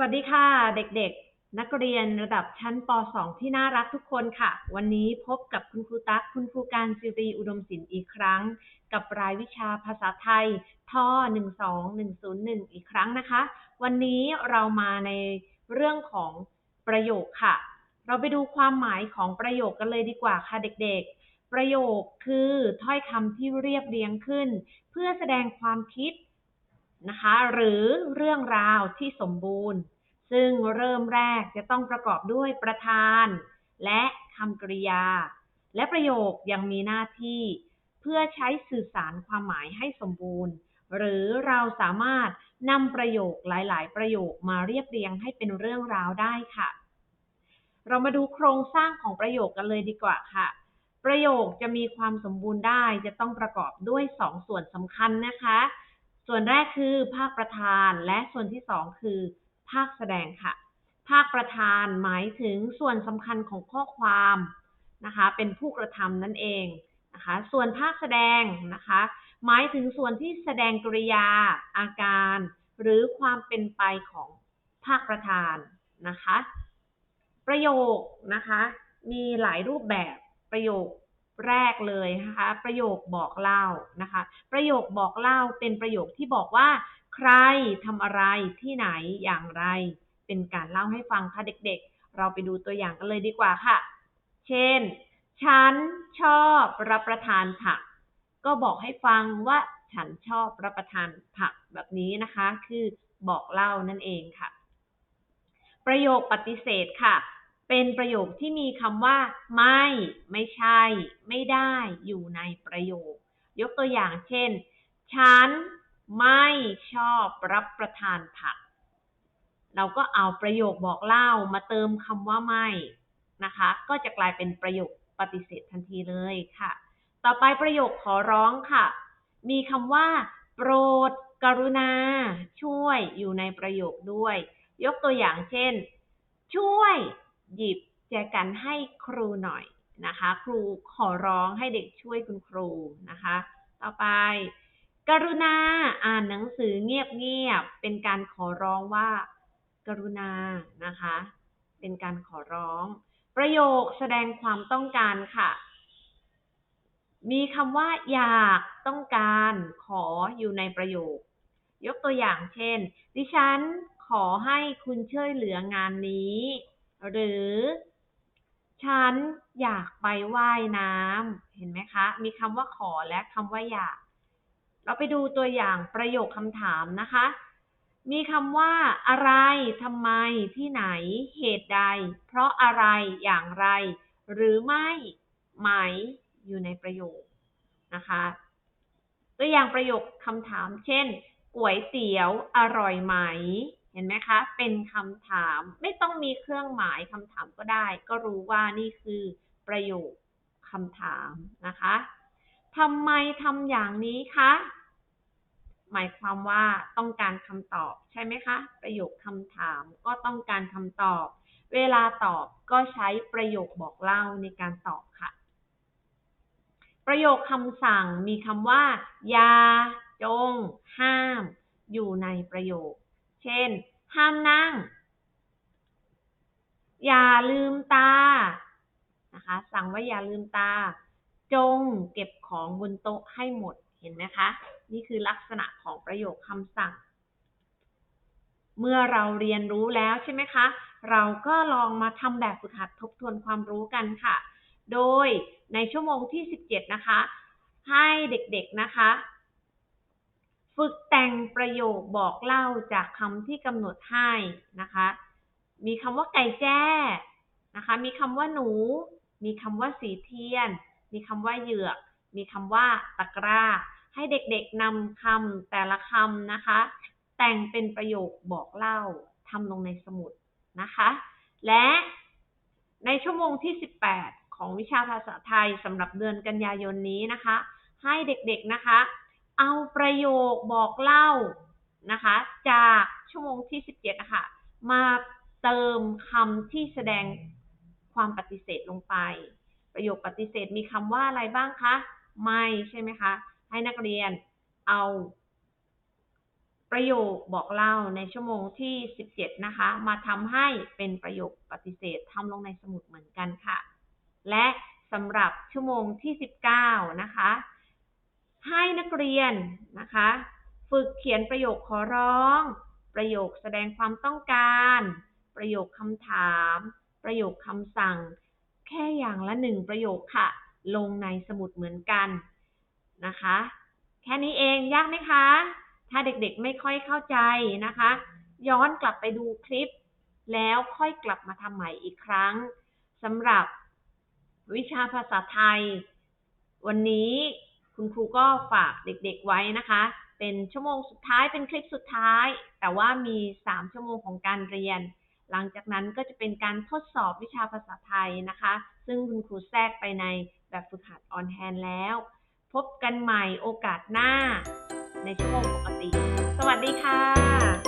วัสดีค่ะ เด็กๆ นักเรียนระดับชั้นป .2 ที่น่ารักทุกคนค่ะ วันนี้พบกับคุณครูตั๊กคุณครูการจิรีอุดมศิลป์อีกครั้ง กับรายวิชาภาษาไทยท่อ 12101 อีกครั้งนะคะ วันนี้เรามาในเรื่องของประโยคค่ะ เราไปดูความหมายของประโยคกันเลยดีกว่าค่ะเด็กๆ ประโยคคือถ้อยคำที่เรียบเรียงขึ้น เพื่อแสดงความคิด นะคะ หรือเรื่องราวที่สมบูรณ์ ซึ่งเริ่มแรกจะต้องประกอบด้วยประธาน และคำกริยา และประโยคยังมีหน้าที่ เพื่อใช้สื่อสารความหมายให้สมบูรณ์ หรือเราสามารถนำประโยคหลาย ๆ ประโยคมาเรียบเรียงให้เป็นเรื่องราวได้ค่ะ เรามาดูโครงสร้างของประโยคกันเลยดีกว่าค่ะ ประโยคจะมีความสมบูรณ์ได้จะต้องประกอบด้วยสองส่วนสำคัญนะคะ ส่วนแรกคือภาคประธานและส่วนที่สองคือภาคแสดงค่ะ ภาคประธานหมายถึงส่วนสำคัญของข้อความนะคะ เป็นผู้กระทำนั่นเองนะคะ ส่วนภาคแสดงนะคะ หมายถึงส่วนที่แสดงกริยา อาการ หรือความเป็นไปของภาคประธานนะคะ ประโยคนะคะ มีหลายรูปแบบประโยค แรกเลยนะคะ ประโยคบอกเล่านะคะ ประโยคบอกเล่าเป็นประโยคที่บอกว่า ใครทำอะไรที่ไหนอย่างไร เป็นการเล่าให้ฟังค่ะเด็กๆ เราไปดูตัวอย่างกันเลยดีกว่าค่ะ เช่น ฉันชอบรับประทานผัก ก็บอกให้ฟังว่าฉันชอบรับประทานผักแบบนี้นะคะ คือบอกเล่านั่นเองค่ะ ประโยคปฏิเสธค่ะ เป็นประโยคที่มีคำว่า ไม่ ไม่ใช่ ไม่ได้ อยู่ในประโยค ยกตัวอย่างเช่น ฉันไม่ชอบรับประทานผัก เราก็เอาประโยคบอกเล่ามาเติมคำว่าไม่นะคะ ก็จะกลายเป็นประโยคปฏิเสธทันทีเลยค่ะ ต่อไปประโยคขอร้องค่ะ มีคำว่า โปรด กรุณา ช่วยอยู่ในประโยคด้วย ยกตัวอย่างเช่น ช่วย หยิบแจกันให้ครูหน่อยนะคะ ครูขอร้องให้เด็กช่วยคุณครูนะคะ ต่อไป กรุณาอ่านหนังสือเงียบๆเป็นการขอร้องว่า กรุณานะคะ เป็นการขอร้อง ประโยคแสดงความต้องการค่ะมีคำว่าอยากต้องการขออยู่ในประโยค ยกตัวอย่างเช่น ดิฉันขอให้คุณช่วยเหลืองานนี้ หรือฉันอยากไปว่ายน้ำเห็นไหมคะ มีคำว่าขอและคำว่าอยาก เราไปดูตัวอย่างประโยคคำถามนะคะ มีคำว่าอะไรทำไม ที่ไหน เหตุใด เพราะอะไรอย่างไร หรือไม่ไหมอยู่ในประโยคนะคะ ตัวอย่างประโยคคำถาม เช่นก๋วยเตี๋ยวอร่อยไหม เห็นไหมคะ เป็นคำถามไม่ต้องมีเครื่องหมายคำถามก็ได้ ก็รู้ว่านี่คือประโยคคำถามนะคะทำไมทำอย่างนี้คะ หมายความว่าต้องการคำตอบใช่ไหมคะ ประโยคคำถามก็ต้องการคำตอบ เวลาตอบก็ใช้ประโยคบอกเล่าในการตอบค่ะ ประโยคคำสั่งมีคำว่า อย่า จง ห้าม อยู่ในประโยค เช่น ห้ามนั่ง อย่าลืมตา นะคะ สั่งว่าอย่าลืมตา จงเก็บของบนโต๊ะให้หมด เห็นไหมคะ นี่คือลักษณะของประโยคคำสั่ง เมื่อเราเรียนรู้แล้วใช่ไหมคะ เราก็ลองมาทำแบบฝึกหัดทบทวนความรู้กันค่ะ โดยในชั่วโมงที่ 17 นะคะ ให้เด็กๆนะคะ ฝึกแต่งประโยคบอกเล่าจากคำที่กำหนดให้นะคะ มีคำว่าไก่แจ้นะคะ มีคำว่าหนู มีคำว่าสีเทียน มีคำว่าเหยือก มีคำว่าตะกร้า ให้เด็กๆนำคำแต่ละคำนะคะ แต่งเป็นประโยคบอกเล่าทำลงในสมุดนะคะ และในชั่วโมงที่ 18 ของวิชาภาษาไทยสำหรับเดือนกันยายนนี้นะคะ ให้เด็กๆนะคะ เอาประโยคบอกเล่านะคะ จากชั่วโมงที่ 17นะคะมาเติมคำที่แสดงความปฏิเสธลงไป ประโยคปฏิเสธมีคำว่าอะไรบ้างคะ ไม่ใช่ไหมคะ ให้นักเรียนเอา ประโยคบอกเล่าในชั่วโมงที่ 17 นะคะ มาทำให้เป็นประโยคปฏิเสธทำลงในสมุดเหมือนกันค่ะ และสำหรับชั่วโมงที่ 19 นะคะ ให้นักเรียนนะคะ ฝึกเขียนประโยคขอร้อง ประโยคแสดงความต้องการ ประโยคคำถาม ประโยคคำสั่ง แค่อย่างละหนึ่งประโยคค่ะ ลงในสมุดเหมือนกันนะคะ แค่นี้เองยากไหมคะ ถ้าเด็กๆไม่ค่อยเข้าใจนะคะ ย้อนกลับไปดูคลิป แล้วค่อยกลับมาทำใหม่อีกครั้งสำหรับวิชาภาษาไทย วันนี้ คุณครูก็ฝากเด็กๆไว้นะคะ เป็นชั่วโมงสุดท้ายเป็นคลิปสุดท้าย แต่ว่ามี 3 ชั่วโมงของการเรียน หลังจากนั้นก็จะเป็นการทดสอบวิชาภาษาไทยนะคะ ซึ่งคุณครูแทรกไปในแบบฝึกหัดออนแฮนแล้ว พบกันใหม่โอกาสหน้า ในชั่วโมงปกติ สวัสดีค่ะ